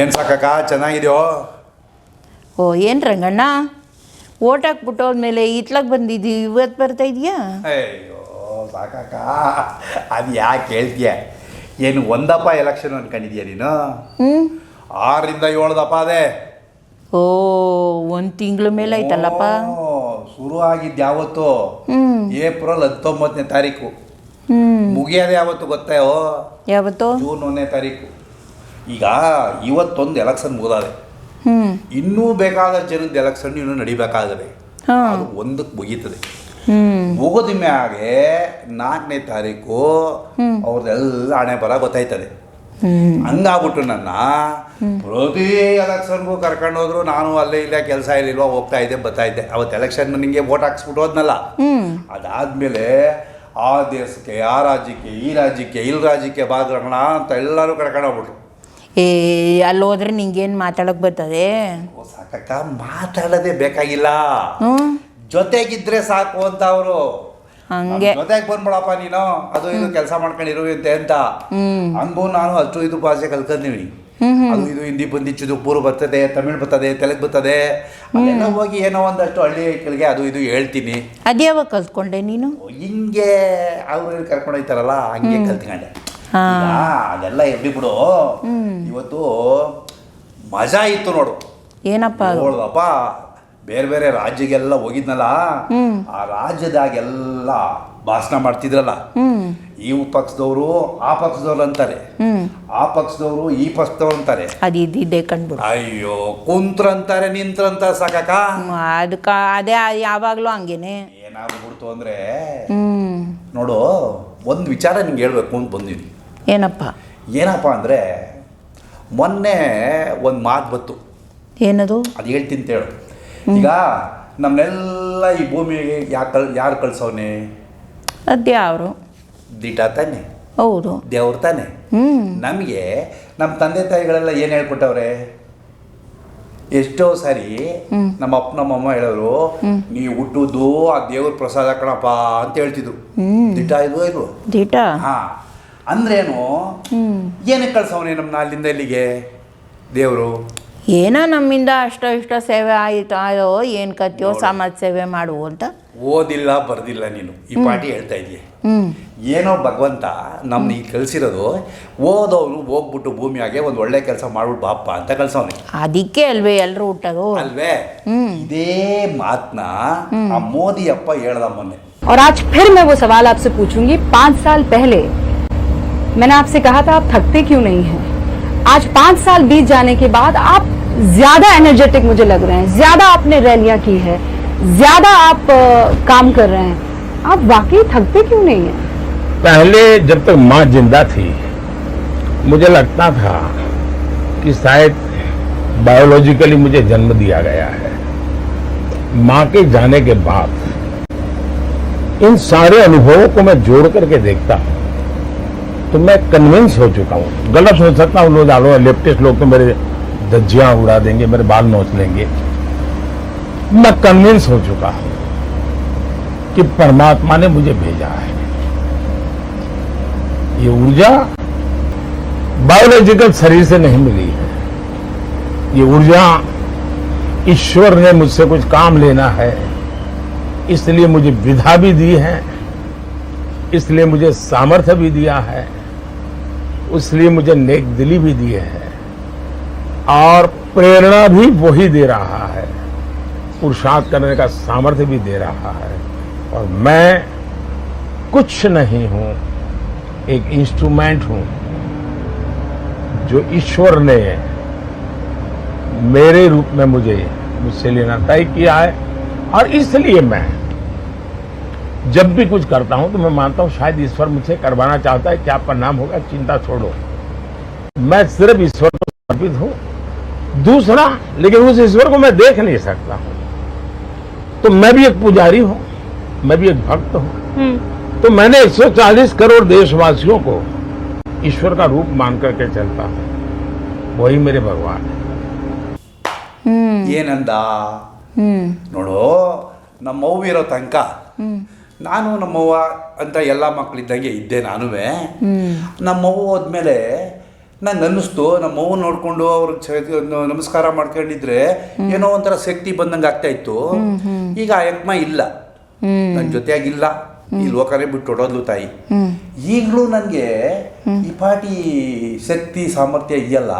ಏನು ಸಾಕಕ್ಕ? ಚೆನ್ನಾಗಿದೆಯೋ? ಓ ಏನು ರಂಗಣ್ಣ? ಓಟ್ ಹಾಕ್ಬಿಟ್ಟು ಹೋದ್ಮೇಲೆ ಇತ್ಲಾಗ ಬಂದಿದ್ದು ಇವತ್ತು ಬರ್ತಾ ಇದೆಯಾ? ಅಯ್ಯೋ ಸಾಕಕ್ಕ ಅದು ಯಾಕೆ ಹೇಳ್ತೀಯ? ಏನು ಒಂದಪ್ಪ ಎಲೆಕ್ಷನ್ ಅನ್ಕೊಂಡಿದ್ಯಾ ನೀನು? ಹ್ಞೂ ಆರರಿಂದ ಏಳ್ದಪ್ಪ ಅದೇ. ಓ ಒಂದು ತಿಂಗಳ ಮೇಲೆ ಆಯ್ತಲ್ಲಪ್ಪ? ಓ, ಶುರು ಆಗಿದ್ದು ಯಾವತ್ತು? ಹ್ಞೂ ಏಪ್ರಿಲ್ ಹತ್ತೊಂಬತ್ತನೇ ತಾರೀಕು. ಹ್ಞೂ ಮುಗಿಯೋದು ಯಾವತ್ತು ಗೊತ್ತೋ ಯಾವತ್ತು? ಜೂನ್ ಒಂದನೇ ತಾರೀಕು. ಈಗ ಇವತ್ತೊಂದು ಎಲೆಕ್ಷನ್ ಮುಗಿದಾದೆ ಹ್ಞೂ ಇನ್ನೂ ಬೇಕಾದ ಜನದ ಎಲೆಕ್ಷನ್ ಇನ್ನೂ ನಡಿಬೇಕಾದರೆ ಅದು ಒಂದಕ್ಕೆ ಮುಗೀತದೆ. ಮುಗಿದ ಮ್ಯಾಗೆ ನಾಲ್ಕನೇ ತಾರೀಕು ಅವ್ರದ್ದೆಲ್ಲ ಹಣೆ ಬರ ಗೊತ್ತಾಯ್ತದೆ. ಹಂಗಾಗ್ಬಿಟ್ಟು ನನ್ನ ಪ್ರತಿ ಎಲೆಕ್ಷನ್ಗೂ ಕರ್ಕೊಂಡು ಹೋದ್ರು ನಾನು ಅಲ್ಲೇ ಇಲ್ಲೇ ಕೆಲಸ ಇರಲಿಲ್ವ ಹೋಗ್ತಾ ಇದ್ದೆ ಬರ್ತಾ ಇದ್ದೆ. ಅವತ್ತು ಎಲೆಕ್ಷನ್ ನಿಂಗೆ ವೋಟ್ ಹಾಕ್ಸ್ಬಿಟ್ಟು ಹೋದ್ನಲ್ಲ. ಅದಾದ್ಮೇಲೆ ಅದಾದಮೇಲೆ ಆ ದೇಶಕ್ಕೆ ಆ ರಾಜ್ಯಕ್ಕೆ ಈ ರಾಜ್ಯಕ್ಕೆ ಇಲ್ಲಿ ರಾಜ್ಯಕ್ಕೆ ಬಾಗ್ರಣ ಅಂತ ಎಲ್ಲರೂ ಕರ್ಕೊಂಡು ಹೋಗ್ಬಿಟ್ರು. ಏ ಅಲ್ಲಿ ಹೋದ್ರೆ ನಿಂಗೇನು ಮಾತಾಡೋಕೆ ಬರ್ತದೆ? ಓ, ಸಾಕಕ್ಕ ಮಾತಾಡೋದೇ ಬೇಕಾಗಿಲ್ಲ. ಹ್ಞೂ. ಜೊತೆಗಿದ್ರೆ ಸಾಕು ಅಂತ ಅವರು. ಹಂಗೆ. ಜೊತೆಗೆ ಬಂದ್ಬಿಡಪ್ಪ ನೀನು ಅದು ಇದು ಕೆಲಸ ಮಾಡ್ಕೊಂಡಿರುವಂತೆ ಅಂತ. ಹ್ಞೂ ಹಂಗೂ ನಾನು ಅಷ್ಟು ಇದು ಭಾಷೆ ಕಲ್ತ್ಕೊಂಡೀವಿ ಹ್ಞೂ ಹ್ಞೂ ಅದು ಇದು ಹಿಂದಿ ಬಂದಿಚ್ಚುದು ಪೂರ್ವ ಬರ್ತದೆ ತಮಿಳ್ ಬರ್ತದೆ ತೆಲುಗು ಬರ್ತದೆ. ಅಲ್ಲೆಲ್ಲ ಹೋಗಿ ಏನೋ ಒಂದಷ್ಟು ಹಳ್ಳಿ ಕೆಳಗೆ ಅದು ಇದು ಹೇಳ್ತೀನಿ. ಅದ್ಯಾವಾಗ ಕಲ್ತ್ಕೊಂಡೆ ನೀನು? ಹಿಂಗೆ ಅವ್ರು ಕರ್ಕೊಂಡು ಹೋಗ್ತಾರಲ್ಲ ಹಂಗೆ ಕಲ್ತ್ಕೊಂಡೆ. ಅದೆಲ್ಲ ಇರಲಿ ಬಿಡು ಇವತ್ತು ಮಜಾ ಇತ್ತು ನೋಡು. ಏನಪ್ಪ ನೋಡ್ದಪ್ಪ ಬೇರೆ ಬೇರೆ ರಾಜ್ಯಗೆಲ್ಲ ಹೋಗಿದ್ನಲ್ಲ ಆ ರಾಜ್ಯದಾಗೆಲ್ಲ ಭಾಷಣ ಮಾಡ್ತಿದ್ರಲ್ಲ. ಈ ಪಕ್ಷದವರು ಆ ಪಕ್ಷದವ್ರು ಅಂತಾರೆ. ಆ ಪಕ್ಷದವರು ಈ ಪಕ್ಷದವ್ರು ಅಂತಾರೆ. ಅದು ಇದ್ದಿದ್ದೆ ಅಯ್ಯೋ ಕುಂತ್ರ ಅಂತಾರೆ ನಿಂತ್ರಂತ ಸಾಕಕ್ಕ ಅದಕ್ಕೆ ಅದೇ ಯಾವಾಗ್ಲೂ ಹಂಗೇನೆ. ಏನಾಗ್ಬಿಡ್ತು ಅಂದ್ರೆ ನೋಡು ಒಂದು ವಿಚಾರ ನಿಮ್ಗೆ ಹೇಳಬೇಕು ಅಂತ ಬಂದಿದ್ದೀನಿ ಏನಪ್ಪ? ಏನಪ್ಪ ಅಂದರೆ ಮೊನ್ನೆ ಒಂದು ಮಾತು ಬತ್ತು ಏನದು? ಅದು ಹೇಳ್ತೀನಿ ಅಂತ ಹೇಳು. ಈಗ ನಮ್ಮನ್ನೆಲ್ಲ ಈ ಭೂಮಿಗೆ ಯಾಕೆ ಕಳ್ ಯಾರು ಕಳ್ಸವ್ನೆ? ಅದ್ಯಾವರು ದಿಟ ತಾನೆ. ಹೌದು. ದೇವ್ರು ತಾನೆ. ನಮಗೆ ನಮ್ಮ ತಂದೆ ತಾಯಿಗಳೆಲ್ಲ ಏನು ಹೇಳ್ಕೊಟ್ಟವ್ರೆ? ಎಷ್ಟೋ ಸರಿ ನಮ್ಮ ಅಪ್ಪ ನಮ್ಮಮ್ಮ ಹೇಳೋರು ನೀವು ಹುಟ್ಟುದು ಆ ದೇವ್ರ ಪ್ರಸಾದ ಕಣಪ್ಪ ಅಂತ ಹೇಳ್ತಿದ್ರು. ದಿಟ ಇದು ಇದು ದಿಟ ಹಾ. ಅಂದ್ರೇನು? ಏನಕ್ಕೆ ಕಳ್ಸವನೆ ನಮ್ಮ ಅಲ್ಲಿಂದ ಇಲ್ಲಿಗೆ? ದೇವರು? ಏನೋ ನಮ್ಮಿಂದ ಅಷ್ಟೋ ಇಷ್ಟ ಸೇವೆ ಆಯಿತು ಆಯೋ ಏನು ಕತ್ಯೋ ಸಮಾಜ ಸೇವೆ ಮಾಡು ಅಂತ. ಓದಿಲ್ಲ ಬರ್ದಿಲ್ಲ ನೀನು ಈ ಪಾಟಿ ಹೇಳ್ತಾ ಇದೀಯ ಹ್ಞೂ ಏನೋ ಭಗವಂತ ನಮ್ನ ಈಗ ಕಳ್ಸಿರೋದು ಓದೋನು ಹೋಗ್ಬಿಟ್ಟು ಭೂಮಿಯಾಗೆ ಒಂದು ಒಳ್ಳೆ ಕೆಲಸ ಮಾಡ್ಬಿಟ್ಟು ಬಾಪ್ಪ ಅಂತ ಕಳ್ಸವನೆ ಅದಕ್ಕೆ ಅಲ್ವೇ ಎಲ್ಲರೂ ಹುಟ್ಟೋದು ಅಲ್ವೇ ಇದೇ ಮಾತನ್ನ ಆ ಮೋದಿ ಅಪ್ಪ ಹೇಳ್ದ ಮೊನ್ನೆ और आज फिर मैं वो सवाल आपसे पूछूंगी पांच साल पहले मैंने आपसे कहा था आप थकते क्यों नहीं हैं आज पांच साल बीत जाने के बाद आप ज्यादा एनर्जेटिक मुझे लग रहे हैं ज्यादा आपने रैलियां की है ज़्यादा आप काम कर रहे हैं। आप वाकई थकते क्यों नहीं है? पहले जब तक माँ ज़िंदा थी, मुझे लगता था कि शायद बायोलॉजिकली मुझे जन्म दिया गया है। माँ के जाने के बाद इन सारे अनुभवों को मैं जोड़ करके देखता हूँ तो मैं कन्विंस हो चुका हूँ। गलत हो सकता हूँ लोग लेफ्टिस्ट लोग तो मेरे धज्जियाँ उड़ा देंगे, मेरे बाल नोच लेंगे। मैं कन्विंस हो चुका हूँ कि परमात्मा ने मुझे भेजा है। ये ऊर्जा बायोलॉजिकल शरीर से नहीं मिली है। ये ऊर्जा ईश्वर ने मुझसे कुछ काम लेना है, इसलिए मुझे विधा भी दी है, इसलिए मुझे सामर्थ्य भी दिया है इसलिए मुझे नेक दिली भी दी है, और प्रेरणा भी वही दे रहा है। पुरुषार्थ करने का सामर्थ्य भी दे रहा है। और मैं कुछ नहीं हूँ, एक इंस्ट्रूमेंट हूँ, जो ईश्वर ने मेरे रूप में मुझे, मुझसे लेना तय किया है। और इसलिए मैं जब भी कुछ करता हूँ तो मैं मानता हूँ शायद ईश्वर मुझसे करवाना चाहता है क्या परिणाम होगा, चिंता छोड़ो। मैं सिर्फ़ ईश्वर को समर्पित हूँ। दूसरा, लेकिन उस ईश्वर को मैं देख नहीं सकता हूँ। तो मैं भी एक पुजारी हूं मैं भी एक भक्त हूं तो मैंने 140 करोड़ देशवासियों को ईश्वर का रूप मान करके चलता हूं वही मेरे भगवान है ಹ್ಞೂ ಏನಂದ ಹ್ಞೂ ನೋಡು ನಮ್ಮವ್ವ ಇರೋ ತನಕ ನಾನು ನಮ್ಮವ್ವ ಅಂತ ಎಲ್ಲ ಮಕ್ಕಳಿದ್ದಂಗೆ ಇದ್ದೆ ನಾನುವೇ ಹ್ಞೂ ನಮ್ಮವ್ವ ಹೋದ್ಮೇಲೆ ನಂಗೆ ಅನ್ನಿಸ್ತು ನಮ್ಮ ಅವ್ವ ನೋಡ್ಕೊಂಡು ಅವ್ರ ನಮಸ್ಕಾರ ಮಾಡ್ಕೊಂಡಿದ್ರೆ ಏನೋ ಒಂಥರ ಶಕ್ತಿ ಬಂದಂಗೆ ಆಗ್ತಾ ಇತ್ತು. ಈಗ ಆ ಯಕ್ಮ ಇಲ್ಲ. ನನ್ನ ಜೊತೆಯಾಗಿಲ್ಲ. ಈ ಲೋಕನೇ ಬಿಟ್ಟು ಹೊಡೋದ್ಲು ತಾಯಿ ಈಗಲೂ ನನಗೆ ಈ ಪಾಟಿ ಶಕ್ತಿ ಸಾಮರ್ಥ್ಯ ಇದೆಯಲ್ಲ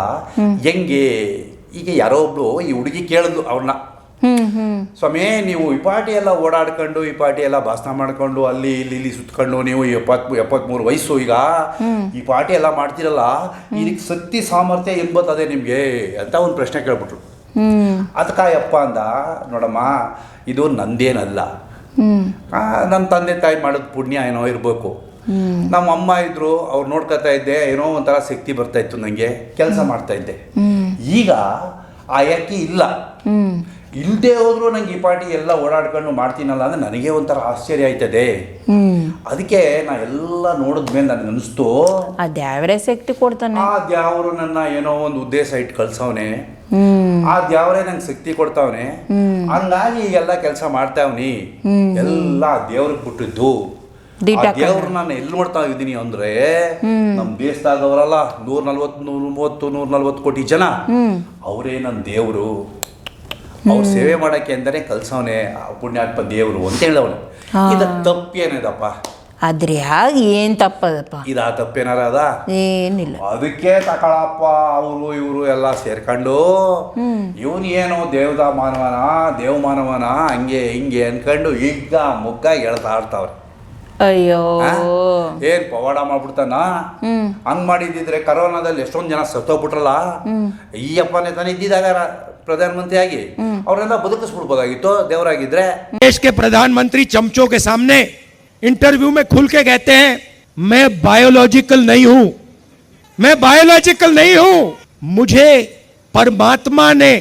ಹೆಂಗೆ? ಈಗ ಯಾರೋ ಒಬ್ಳು ಈ ಹುಡುಗಿ ಕೇಳಿದ್ಲು ಅವ್ರನ್ನ. ಸ್ವಾಮಿ ನೀವು ಈ ಪಾರ್ಟಿ ಎಲ್ಲ ಓಡಾಡ್ಕೊಂಡು ಈ ಪಾರ್ಟಿ ಎಲ್ಲ ಭಾಷಣ ಮಾಡ್ಕೊಂಡು ಅಲ್ಲಿ ಇಲ್ಲಿ ಇಲ್ಲಿ ಸುತ್ಕೊಂಡು ನೀವು ಎಪ್ಪತ್ ಎಪ್ಪತ್ಮೂರು ವಯಸ್ಸು ಈಗ ಈ ಪಾರ್ಟಿ ಎಲ್ಲ ಮಾಡ್ತಿರಲ್ಲ ಇದಕ್ಕೆ ಶಕ್ತಿ ಸಾಮರ್ಥ್ಯ ಹೆಂಗ್ ಬರ್ತದೆ ನಿಮಗೆ ಅಂತ ಒಂದು ಪ್ರಶ್ನೆ ಕೇಳ್ಬಿಟ್ರು. ಅದಕ್ಕಾಯಪ್ಪ ಅಂದ ನೋಡಮ್ಮ ಇದು ನಂದೇನಲ್ಲ. ನನ್ನ ನಮ್ಮ ತಂದೆ ತಾಯಿ ಮಾಡೋದು ಪುಣ್ಯ ಏನೋ ಇರಬೇಕು. ನಮ್ಮ ಅಮ್ಮ ಇದ್ರು ಅವ್ರು ನೋಡ್ಕೊತಾ ಇದ್ದೆ ಏನೋ ಒಂಥರ ಶಕ್ತಿ ಬರ್ತಾ ಇತ್ತು ನನಗೆ ಕೆಲಸ ಮಾಡ್ತಾ ಇದ್ದೆ. ಈಗ ಆ ಯಾಕೆ ಇಲ್ಲ. ಇಲ್ಲದೆ ಹೋದ್ರು ನಂಗೆ ಈ ಪಾಟಿ ಎಲ್ಲ ಓಡಾಡ್ಕೊಂಡು ಮಾಡ್ತೀನಲ್ಲ ಅಂದ್ರೆ ನನಗೆ ಒಂಥರ ಆಶ್ಚರ್ಯ ಆಯ್ತದೆ. ಅದಕ್ಕೆ ನಾ ಎಲ್ಲ ನೋಡಿದ್ಮೇಲೆ ನನಗೆ ಅನಿಸ್ತು ಅದ್ಯಾವ್ರೆ ಶಕ್ತಿ ಕೊಡ್ತಾನೆ. ಆ ದೇವರು ನನ್ನ ಏನೋ ಒಂದು ಉದ್ದೇಶ ಇಟ್ಟು ಕಳ್ಸವನೆ. ಆ ದೇವರೇ ನಂಗೆ ಶಕ್ತಿ ಕೊಡ್ತಾವನೆ. ಹಂಗಾಗಿ ಎಲ್ಲ ಕೆಲಸ ಮಾಡ್ತಾವ್ನಿ. ಎಲ್ಲ ದೇವ್ರಿಗೆ ಬಿಟ್ಟಿದ್ದು. ದೇವ್ರು ನಾನು ಎಲ್ಲಿ ನೋಡ್ತಾ ಇದ್ದೀನಿ ಅಂದ್ರೆ ನಮ್ಮ ದೇಶದಾಗವರಲ್ಲ ನೂರ ನಲ್ವತ್ತು ನೂರ ಮೂವತ್ತು ನೂರ ನಲ್ವತ್ತು ಕೋಟಿ ಜನ. ಅವರೇ ನನ್ನ ದೇವರು. ಅವ್ರ ಸೇವೆ ಮಾಡಕ್ಕೆ ಅಂತಾನೆ ಕಲ್ಸವನೆ ಪುಣ್ಯಾತ್ಮ ದೇವರು ಅಂತ ಹೇಳವನು. ಇದ ತಪ್ಪೇನಿದಪ್ಪ? ಆದ್ರೆ ಹಾಗೆ ಏನ್ ತಪ್ಪದಪ್ಪ? ಇದ ತಪ್ಪೇನಾರ ಅದ? ಏನಿಲ್ಲ. ಅದಕ್ಕೆ ತಕಳಪ್ಪ ಅವರು ಇವರು ಎಲ್ಲ ಸೇರ್ಕೊಂಡು ಇವನ್ ಏನು ದೇವದ ಮಾನವನ ದೇವ ಮಾನವನ ಹಂಗೆ ಹಿಂಗೆ ಅನ್ಕೊಂಡು ಈಗ ಮುಗ್ಗ ಎಳ್ತಾ ಅಯ್ಯೋ. ಏನ್ ಪವಾಡ ಮಾಡ್ಬಿಡ್ತಾನ? ಹಂಗ್ ಮಾಡಿದ್ರೆ ಕರೋನಾದಲ್ಲಿ ಎಷ್ಟೊಂದ್ ಜನ ಸತ್ತೋಗ್ಬಿಟ್ರಲ್ಲ? ಈ ಅಪ್ಪನೇ ತಾನೇ ಇದ್ದಿದಾಗ ರ- ಪ್ರಧಾನಮಂತ್ರಿಯಾಗಿ ಅವರೆಲ್ಲ ಬದುಕಿಸ್ಬಿಡ್ಬೋದಾಗಿತ್ತು ದೇವರಾಗಿದ್ರೆ देश के प्रधानमंत्री चमचों के सामने इंटरव्यू में खुल के कहते हैं मैं बायोलॉजिकल नहीं हूं मैं बायोलॉजिकल नहीं हूं मुझे परमात्मा ने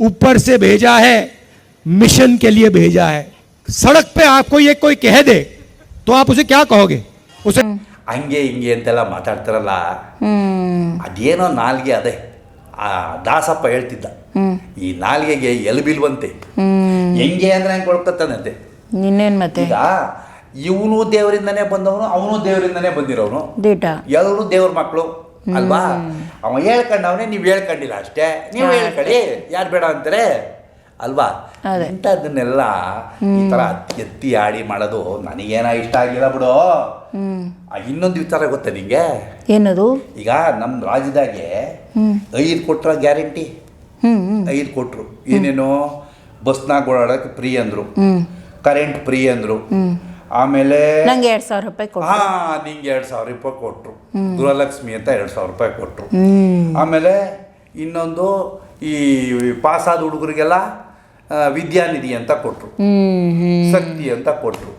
ऊपर से भेजा है मिशन के लिए भेजा है सड़क पे आपको ये कोई कह दे तो आप उसे क्या कहोगे उसे ಹಂಗೆ ಹಿಂಗೆ ಅಂತೆಲ್ಲ ಮಾತಾಡ್ತಾರಲ್ಲ ಹ್ಮ್ ಅದೇನೋ ನಾಲ್ಗೆ ಅದೇ ಆ ದಾಸಪ್ಪ ಹೇಳ್ತಿದ್ದ ಈ ನಾಲ್ಗೆಗೆ ಎಲ್ಬಿಲ್ವಂತೆ ಹೆಂಗೆ ಅಂದ್ರೆ ಹೆಂಗೆ ಕೊಳ್ಕೊತಾನಂತೆ. ಇನ್ನೇನ್ ಮತ್ತೆ? ಈಗ ಇವನು ದೇವರಿಂದನೇ ಬಂದವನು ಅವನು ದೇವರಿಂದನೇ ಬಂದಿರೋನು. ಎಲ್ಲರೂ ದೇವ್ರ ಮಕ್ಕಳು ಅಲ್ವಾ? ಅವ ಹೇಳ್ಕೊಂಡವನೇ ನೀವು ಹೇಳ್ಕಂಡಿಲ್ಲ ಅಷ್ಟೇ. ನೀವು ಹೇಳ್ಕೊಳ್ಳಿ ಯಾರು ಬೇಡ ಅಂತಾರೆ. ಅಲ್ವಾ? ಇಂಥದನ್ನೆಲ್ಲ ಈ ಥರ ಎತ್ತಿ ಆಡಿ ಮಾಡೋದು ನನಗೇನ ಇಷ್ಟ ಆಗಿಲ್ಲ ಬಿಡು. ಇನ್ನೊಂದು ವಿಚಾರ ಗೊತ್ತಾ ನಿಂಗೆ? ಏನದು? ಈಗ ನಮ್ಮ ರಾಜ್ಯದಾಗೆ ಐದು ಕೊಟ್ರ ಗ್ಯಾರಂಟಿ. ಐದು ಕೊಟ್ರು. ಏನೇನು? ಬಸ್ನಾಗ ಓಡಾಡಕ್ಕೆ ಫ್ರೀ ಅಂದರು. ಕರೆಂಟ್ ಫ್ರೀ ಅಂದರು. ಆಮೇಲೆ ನಂಗೆ ಎರಡು ಸಾವಿರ ರೂಪಾಯಿ ಕೊಟ್ರು. ಹಾ ನಿಂಗೆ ಎರಡು ಸಾವಿರ ರೂಪಾಯಿ ಕೊಟ್ಟರು ಗೃಹಲಕ್ಷ್ಮಿ ಅಂತ ಎರಡು ಸಾವಿರ ರೂಪಾಯಿ ಕೊಟ್ಟರು ಆಮೇಲೆ ಇನ್ನೊಂದು ಈ ಪಾಸಾದ ಹುಡುಗರಿಗೆಲ್ಲ ವಿದ್ಯಾನಿಧಿ ಅಂತ ಕೊಟ್ರು. ಶಕ್ತಿ ಅಂತ ಕೊಟ್ರು.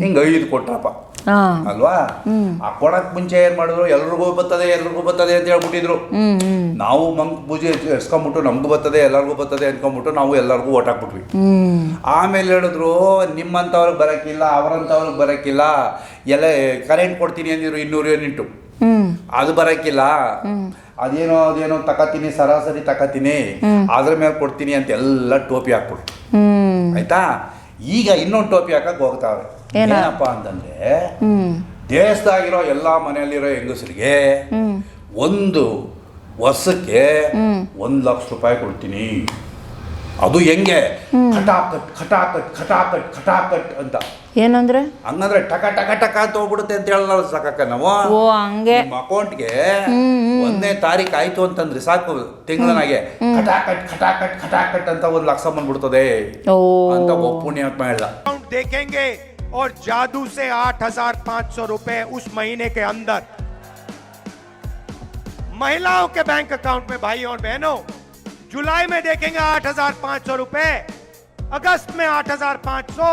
ಹಿಂಗ ಐದು ಕೊಟ್ರಪ್ಪ. ಅಲ್ವಾ? ಆ ಕೊಡಕ್ ಮುಂಚೆ ಏನ್ ಮಾಡಿದ್ರು? ಎಲ್ರಿಗೂ ಬರ್ತದೆ ಎಲ್ರಿಗೂ ಬರ್ತದೆ ಅಂತ ಹೇಳ್ಬಿಟ್ಟಿದ್ರು. ನಾವು ಮಂಗ್ ಪೂಜೆ ಎಸ್ಕೊಂಬಿಟ್ಟು ನಮ್ಗೂ ಬರ್ತದೆ ಎಲ್ಲರಿಗೂ ಬರ್ತದೆ ಅನ್ಕೊಂಬಿಟ್ಟು ನಾವು ಎಲ್ಲರಿಗೂ ಓಟ್ ಹಾಕ್ಬಿಟ್ವಿ. ಆಮೇಲೆ ಹೇಳಿದ್ರು ನಿಮ್ಮಂತವ್ರಿಗೆ ಬರಕ್ಕಿಲ್ಲ ಅವರಂಥವ್ರಿಗೆ ಬರಕ್ಕಿಲ್ಲ ಎಲ್ಲ ಕರೆಂಟ್ ಕೊಡ್ತೀನಿ ಅಂದಿದ್ರು ಇನ್ನೂರು ಹ್ಮ್ ಅದು ಬರಕ್ಕಿಲ್ಲ ಅದೇನೋ ಅದೇನೋ ತಕತೀನಿ ಸರಾಸರಿ ತಕತೀನಿ ಅದ್ರ ಮೇಲೆ ಕೊಡ್ತೀನಿ ಅಂತ ಎಲ್ಲ ಟೋಪಿ ಹ್ಮ್. ಆಯ್ತಾ? ಈಗ ಇನ್ನೊಂದು ಟೋಪಿ ಹಾಕಕ್ಕೆ ಹೋಗ್ತಾವೆ ಏನ? ಏನಪ್ಪ ಅಂತಂದ್ರೆ ದೇಶದಾಗಿರೋ ಎಲ್ಲ ಮನೆಯಲ್ಲಿರೋ ಹೆಂಗಸರಿಗೆ ಒಂದು ವರ್ಷಕ್ಕೆ ಒಂದು ಲಕ್ಷ ರೂಪಾಯಿ ಕೊಡ್ತೀನಿ. ಅದು ಹೆಂಗೆ ಖಟಾಕಟ್ ಖಟಾಕಟ್ ಖಟಾಕಟ್ ಖಟಾಕಟ್ ಅಂತ ಏನಂದ್ರೆ ಹಂಗಂದ್ರೆ ಟಕ ಟಕ ಟಕ ಅಂತ ಹೋಗ್ಬಿಡುತ್ತೆ ಅಂತ ಹೇಳಲ್ಲ ಸಾಕಕ್ಕ ನಾವು ಓ ಹಂಗೆ ನಿಮ್ಮ ಅಕೌಂಟ್ಗೆ ಒಂದನೇ ತಾರೀಕು ಆಯ್ತು ಅಂತಂದ್ರೆ ಸಾಕು ತಿಂಗಳನಾಗೆ ಖಟಾಕಟ್ ಖಟಾಕಟ್ ಖಟಾಕಟ್ ಅಂತ ಒಂದು ಲಕ್ಷ ಬಂದ್ಬಿಡ್ತದೆ ಓ ಅಂತ ಒಬ್ಬ ಪುಣ್ಯಾತ್ಮ ಹೇಳ್ದ अकाउंट देखेंगे और जादू से आठ हजार पांच सौ रुपए उस महीने के अंदर महिलाओं के बैंक अकाउंट में भाई और बहनों जुलाई में देखेंगे आठ हजार पांच सौ रुपए अगस्त में आठ हजार पांच सौ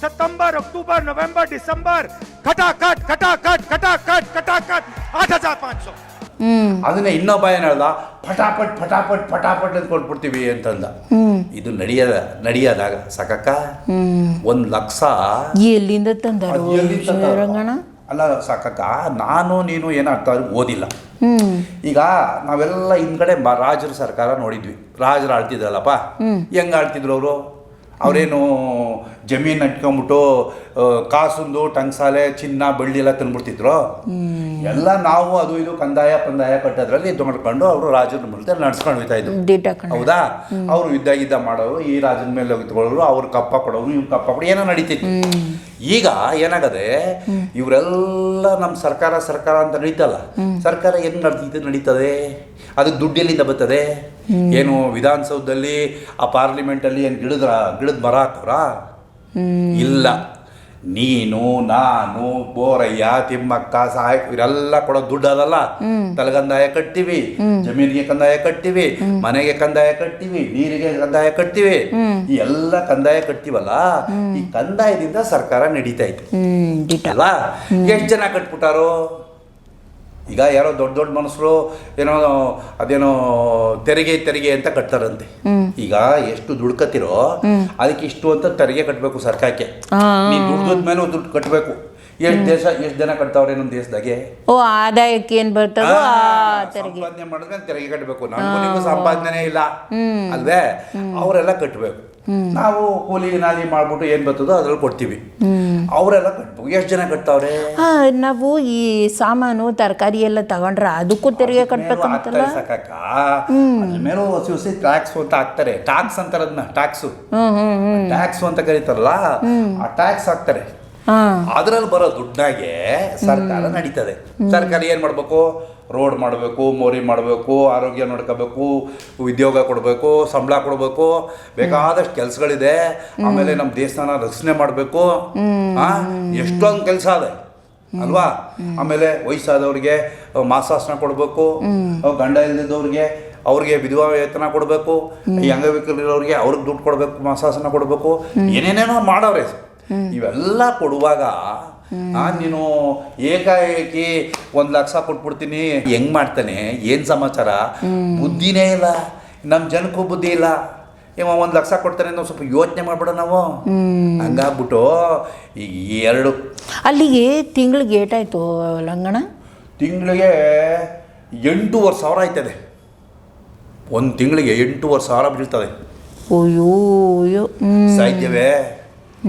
सितंबर अक्टूबर नवंबर दिसंबर खटाखट खटाखट खटाखट खटाखट आठ हजार पांच सौ ಹ್ಮ್ ಅದನ್ನ ಇನ್ನೊಬ್ಬ ಏನ್ ಹೇಳ್ದ ಫಟಾಫಟ್ ಫಟಾಫಟ್ ಫಟಾಫಟ್ ಅಂತ ಕೊಟ್ಬಿಡ್ತೀವಿ ಅಂತಂದ ಇದು ನಡೆಯದ ನಡೆಯದಾಗ ಸಾಕಕ್ಕ ಒಂದ್ ಲಕ್ಷ ಎಲ್ಲಿಂದ ತಂದಾರು ಅಲ್ಲ ಸಾಕಕ್ಕ ನಾನು ನೀನು ಏನೋ ಅರ್ಥ ಆದ್ರೆ ಓದಿಲ್ಲ ಈಗ ನಾವೆಲ್ಲ ಹಿಂದ್ಗಡೆ ರಾಜರ ಸರ್ಕಾರ ನೋಡಿದ್ವಿ. ರಾಜರು ಆಳ್ತಿದ್ರಲ್ಲಪ್ಪ. ಹೆಂಗ್ ಆಳ್ತಿದ್ರು ಅವರು? ಅವರೇನು ಜಮೀನು ಅಂಟ್ಕೊಂಬಿಟ್ಟು ಕಾಸುಂದು ಟಂಗ್ಸಾಲೆ ಚಿನ್ನ ಬಳ್ಳಿ ಎಲ್ಲ ತಂದ್ಬಿಡ್ತಿದ್ರು? ಎಲ್ಲ ನಾವು ಅದು ಇದು ಕಂದಾಯ ಪಂದಾಯ ಕಟ್ಟೋದ್ರಲ್ಲಿ ಇದು ಮಾಡ್ಕೊಂಡು ಅವರು ರಾಜನ ಮುಂದೆ ನಡ್ಸ್ಕೊಂಡು ಹೋಗ್ತಾ ಇದ್ರು. ಹೌದಾ? ಅವರು ಯುದ್ಧ ಗಿದ್ದ ಮಾಡೋರು ಈ ರಾಜನ ಮೇಲೆ ಹೋಗಿತ್ಕೊಳ್ಳೋರು ಅವ್ರು ಕಪ್ಪ ಕೊಡೋರು ಇವ್ರು ಕಪ್ಪ ಕೊಡೋ ಏನೋ ನಡೀತಿತ್ತು. ಈಗ ಏನಾಗದೆ ಇವರೆಲ್ಲ ನಮ್ಮ ಸರ್ಕಾರ ಸರ್ಕಾರ ಅಂತ ನಡೀತಲ್ಲ? ಸರ್ಕಾರ ಏನು ನಡೀತದೆ? ಅದಕ್ಕೆ ದುಡ್ಡು ಎಲ್ಲಿಂದ ಬರ್ತದೆ ಏನು ವಿಧಾನಸೌಧದಲ್ಲಿ ಆ ಪಾರ್ಲಿಮೆಂಟಲ್ಲಿ ಏನು ಗಿಡದ ಗಿಡದ ಮರ ಹಾಕೋರಾ ಇಲ್ಲ. ನೀನು ನಾನು ಬೋರಯ್ಯ ತಿಮ್ಮಕ್ಕ ಸಹಾಯ ಇವರೆಲ್ಲ ಕೊಡೋ ದುಡ್ಡು ಅದಲ್ಲ. ತಲೆಗಂದಾಯ ಕಟ್ತೀವಿ ಜಮೀನಿಗೆ ಕಂದಾಯ ಕಟ್ತೀವಿ ಮನೆಗೆ ಕಂದಾಯ ಕಟ್ತೀವಿ ನೀರಿಗೆ ಕಂದಾಯ ಕಟ್ತೀವಿ. ಈ ಎಲ್ಲ ಕಂದಾಯ ಕಟ್ತೀವಲ್ಲ ಈ ಕಂದಾಯದಿಂದ ಸರ್ಕಾರ ನಡೀತಾ ಇತ್ತು ಎಷ್ಟು ಜನ ಕಟ್ಬಿಟ್ಟಾರೋ? ಈಗ ಯಾರೋ ದೊಡ್ಡ ದೊಡ್ಡ ಮನುಷ್ಯರು ಏನೋ ಅದೇನೋ ತೆರಿಗೆ ತೆರಿಗೆ ಅಂತ ಕಟ್ತಾರಂತೆ. ಈಗ ಎಷ್ಟು ದುಡ್ಕತ್ತಿರೋ ಅದಕ್ಕೆ ಇಷ್ಟು ಅಂತ ತೆರಿಗೆ ಕಟ್ಟಬೇಕು ಸರ್ಕಾರಕ್ಕೆ. ನೀ ದುಡ್ದದ ಮೇಲೆ ದುಡ್ಡು ಕಟ್ಟಬೇಕು ಎಷ್ಟು ದೇಶ ಎಷ್ಟು ಜನ ಕಟ್ತಾವ್ರೆ ನಮ್ಮ ದೇಶದಾಗೆ? ಓ ಆದಾಯಕ್ಕೆ ಏನ್ ಬರ್ತದೋ ಸಂಪಾದನೆ ಮಾಡಿದ್ರೆ ತೆರಿಗೆ ಕಟ್ಟಬೇಕು ನಿಮಗೂ ಸಂಪಾದನೆ ಇಲ್ಲ. ಅಲ್ವೇ? ಅವರೆಲ್ಲ ಕಟ್ಟಬೇಕು ನಾವು ಕೂಲಿ ನಾಲಿ ಮಾಡ್ಬಿಟ್ಟು ಏನ್ ಬರ್ತದೋ ಅದ್ರಲ್ಲಿ ಕೊಡ್ತೀವಿ. ಅವರೆಲ್ಲ ಕಟ್ಬೇಕು ಎಷ್ಟು ಜನ ಕಟ್ತಾವ್ರೆ? ನಾವು ಈ ಸಾಮಾನು ತರಕಾರಿ ಎಲ್ಲ ತಗೊಂಡ್ರೆ ಅದಕ್ಕೂ ತೆರಿಗೆ ಕಟ್ಬೇಕಂತಲ್ಲ? ಮೇಲೂ ಹೊಸಿ ಹೊಸಿ ಟ್ಯಾಕ್ಸ್ ಅಂತ ಹಾಕ್ತಾರೆ. ಟ್ಯಾಕ್ಸ್ ಅಂತಾರೆ ಅದನ್ನ ಟ್ಯಾಕ್ಸು ಟ್ಯಾಕ್ಸ್ ಅಂತ ಕರೀತಾರಲ್ಲ ಆ ಟ್ಯಾಕ್ಸ್ ಹಾಕ್ತಾರೆ. ಅದ್ರಲ್ಲಿ ಬರೋ ದುಡ್ಡಾಗೆ ಸರ್ಕಾರ ನಡೀತದೆ. ಸರ್ಕಾರ ಏನ್ ಮಾಡ್ಬೇಕು? ರೋಡ್ ಮಾಡಬೇಕು, ಮೋರಿ ಮಾಡಬೇಕು, ಆರೋಗ್ಯ ನೋಡ್ಕೋಬೇಕು, ಉದ್ಯೋಗ ಕೊಡಬೇಕು, ಸಂಬಳ ಕೊಡಬೇಕು, ಬೇಕಾದಷ್ಟು ಕೆಲಸಗಳಿದೆ. ಆಮೇಲೆ ನಮ್ಮ ದೇಶನ ರಕ್ಷಣೆ ಮಾಡಬೇಕು. ಎಷ್ಟೊಂದು ಕೆಲಸ ಇದೆ ಅಲ್ವಾ? ಆಮೇಲೆ ವಯಸ್ಸಾದವ್ರಿಗೆ ಮಾಸಾಸನ ಕೊಡಬೇಕು. ಗಂಡ ಇಲ್ದಿದ್ದವ್ರಿಗೆ ಅವ್ರಿಗೆ ವಿಧವಾ ವೇತನ ಕೊಡಬೇಕು. ಈ ಅಂಗವಿಕಲರಿಗೆ ಅವ್ರಿಗೆ ದುಡ್ಡು ಕೊಡಬೇಕು ಮಾಸಾಸನ ಕೊಡಬೇಕು. ಏನೇನೇನೋ ಮಾಡವ್ರೆ. ಇವೆಲ್ಲ ಕೊಡುವಾಗ ಆ, ನೀನು ಏಕಾಏಕಿ ಒಂದು ಲಕ್ಷ ಕೊಟ್ಬಿಡ್ತೀನಿ. ಹೆಂಗ್ ಮಾಡ್ತಾನೆ? ಏನು ಸಮಾಚಾರ? ಬುದ್ಧಿನೇ ಇಲ್ಲ. ನಮ್ಮ ಜನಕ್ಕೂ ಬುದ್ಧಿ ಇಲ್ಲ. ಇವ ಒಂದು ಲಕ್ಷ ಕೊಡ್ತಾನೆ ನಾವು ಸ್ವಲ್ಪ ಯೋಚನೆ ಮಾಡ್ಬಿಡ ನಾವು. ಹಂಗಾಗ್ಬಿಟ್ಟು ಈಗ ಎರಡು ಅಲ್ಲಿಗೆ ತಿಂಗಳಿಗೆ ಏಟಾಯ್ತು ಲಂಗಣ? ತಿಂಗಳಿಗೆ ಎಂಟೂವರೆ ಸಾವಿರ ಆಯ್ತದೆ. ಒಂದು ತಿಂಗಳಿಗೆ ಎಂಟೂವರೆ ಸಾವಿರ ಬೀಳ್ತದೆ. ಅಯ್ಯೋ ಅಯ್ಯೋ.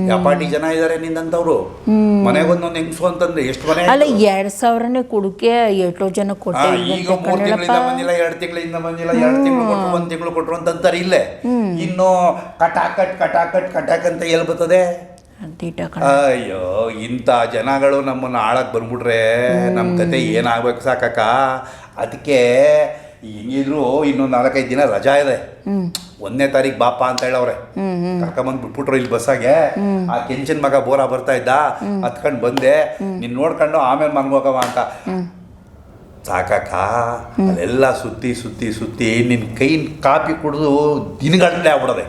ಯಪಾಟಿ ಜನ ಇದ್ದಾರೆ ನಿಂದಂತವ್ರು ಮನೆಗೊಂದೊಂದು ಹೆಂಗ್ಸು ಅಂತಂದ್ರೆ ಎಷ್ಟು ಮನೆ ಅಲ್ಲ? ಎರಡ್ ಸಾವಿರನೇ ಕೊಡುಕೆ ಎಷ್ಟೋ ಜನ ಕೊಟ್ಟೆ ಈಗ ಮೂರು ತಿಂಗಳಿಂದ ಬಂದಿಲ್ಲ ಎರಡು ತಿಂಗಳಿಂದ ಬಂದಿಲ್ಲ ಎರಡು ತಿಂಗಳು ಕೊಟ್ಟರು ಒಂದು ತಿಂಗಳು ಕೊಟ್ಟರು ಅಂತಂತಾರೆ ಇಲ್ಲೇ. ಇನ್ನು ಕಟಾಕಟ್ ಕಟಾಕಟ್ ಕಟಾಕ್ ಅಂತ ಎಲ್ಲಿ ಬರ್ತದೆ? ಅಯ್ಯೋ ಇಂಥ ಜನಗಳು ನಮ್ಮನ್ನು ಆಳಕ್ಕೆ ಬಂದ್ಬಿಟ್ರೆ ನಮ್ಮ ಕತೆ ಏನಾಗ್ಬೇಕು ಸಾಕಕ್ಕ? ಅದಕ್ಕೆ ಹೆಂಗಿದ್ರು ಇನ್ನೊಂದು ನಾಲ್ಕೈದು ದಿನ ರಜಾ ಇದೆ. ಒಂದನೇ ತಾರೀಕು ಬಾಪ ಅಂತ ಹೇಳವ್ರೆ. ಕರ್ಕೊಂಬಂದು ಬಿಟ್ಬಿಟ್ರು ಇಲ್ಲಿ ಬಸ್ಸಾಗೆ ಆ ಕೆಂಚನ್ ಮಗ ಬೋರ ಬರ್ತಾ ಇದ್ದ. ಹತ್ಕೊಂಡು ಬಂದೆ. ನೀನ್ ನೋಡ್ಕೊಂಡು ಆಮೇಲೆ ಮನ್ಗೋಗವ ಅಂತ. ಸಾಕಕ್ಕ ಅಲ್ಲೆಲ್ಲ ಸುತ್ತಿ ಸುತ್ತಿ ಸುತ್ತಿ ನಿನ್ನ ಕೈ ಕಾಪಿ ಕುಡಿದು ದಿನಗಟ್ಟಲೆ ಆಗ್ಬಿಡದೆ.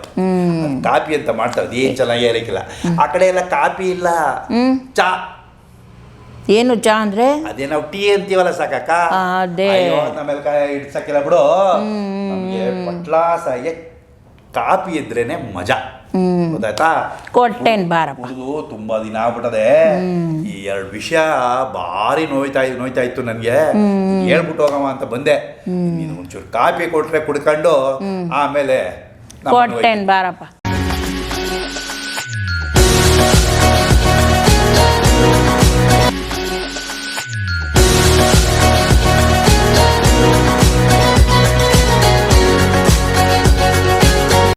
ಕಾಪಿ ಅಂತ ಮಾಡ್ತಾರೆ ಏನು ಚೆನ್ನಾಗಿ ಇರಕ್ಕಿಲ್ಲ ಆ ಕಡೆ ಎಲ್ಲ ಕಾಪಿ ಇಲ್ಲ. ಚಾ ಏನು ಚಾ ಅಂದ್ರೆ? ಅದೇ ನಾವು ಟೀ ಅಂತೀವಲ್ಲ ಸಾಕಕ್ಕ. ಅದೇ. ಕಾಯಿ ಇಡ್ಸಕ್ಕಿಲ್ಲ ಬಿಡು. ನಮಗೆ ಪಟ್ಲಾಸಾಗೆ ಕಾಪಿ ಇದ್ರೇನೆ ಮಜಾ. ಗೊತ್ತಾಯ್ತಾ? ಕೊಟ್ಟೇನ್ ಬಾರಪ್ಪ ಇದು ತುಂಬಾ ದಿನ ಆಗ್ಬಿಟ್ಟದೆ. ಈ ಎರಡು ವಿಷಯ ಭಾರಿ ನೋಯ್ತಾ ನೋಯ್ತಾ ಇತ್ತು ನನಗೆ. ಹೇಳ್ಬಿಟ್ಟು ಹೋಗವ ಅಂತ ಬಂದೆ. ನೀನು ಒಂಚೂರು ಕಾಪಿ ಕೊಟ್ರೆ ಕುಡ್ಕೊಂಡು ಆಮೇಲೆ ಕೊಟ್ಟೇನ್ ಬಾರಪ್ಪ